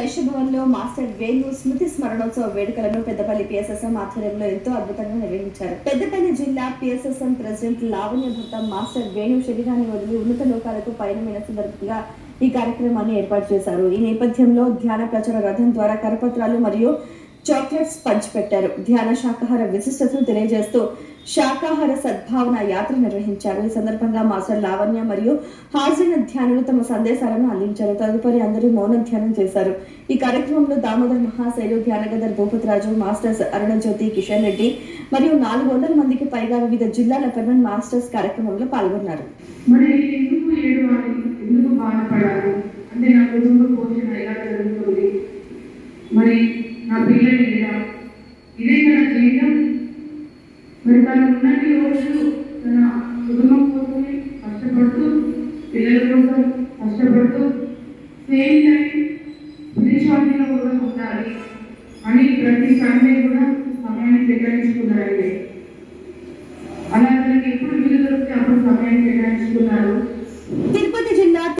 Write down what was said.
వైశ్యభవన్లో master Venu స్మృతి స్మరణోత్సవ వేడుకలను Peddapalli PSSM ఆధ్వర్యంలో ఎంతో అద్భుతంగా నిర్వహించారు. పెద్దపల్లి జిల్లా పిఎస్ఎస్ఎం ప్రెసిడెంట్ లావణ్య భర్త మాస్టర్ వేణు శరీరాన్ని వదిలి ఉన్నత లోకాలకు పయనమైన సందర్భంగా ఈ కార్యక్రమాన్ని ఏర్పాటు చేశారు. ఈ నేపథ్యంలో ధ్యాన ప్రచార రథం ద్వారా కరపత్రాలు మరియు చాక్లెట్స్ పంచిపెట్టారు ధ్యాన శాకాహార విశిష్టతను తెలియజేస్తూ శాకాహార సద్భావన యాత్ర నిర్వహించారు. ఈ సందర్భంగా మాస్టర్ లావణ్య మరియు హాజరైన ధ్యానులు తమ సందేశాలను అందించారు. తదుపరి అందరూ మౌన ధ్యానం చేశారు. ఈ కార్యక్రమంలో దామోదర్ మహాశైలు ధ్యానగదర్ భూపతిరాజు మాస్టర్స్ అరుణజ్యోతి కిషన్ రెడ్డి మరియు నాలుగు వందల మందికి పైగా వివిధ జిల్లాల పెర్మనెంట్ మాస్టర్స్ కార్యక్రమంలో పాల్గొన్నారు. మరి ఎందుకు ఎందుకు బాధపడాలి? అంటే నా పిల్లలు ఇలా ఇదే తన జీవితం? మరి తను ఉన్నన్ని రోజులు తన కుటుంబం కోసమే కష్టపడుతూ పిల్లల కోసం కష్టపడుతూ సేమ్ టైం స్పిరిచువాలిటీలో కూడా ఉండాలి అని ప్రతి సండే కూడా సమయాన్ని కేటాయించుకున్నారండి. అలా తనకి ఎప్పుడు వీలు దొరికితే అప్పుడు సమయాన్ని కేటాయించుకున్నారు.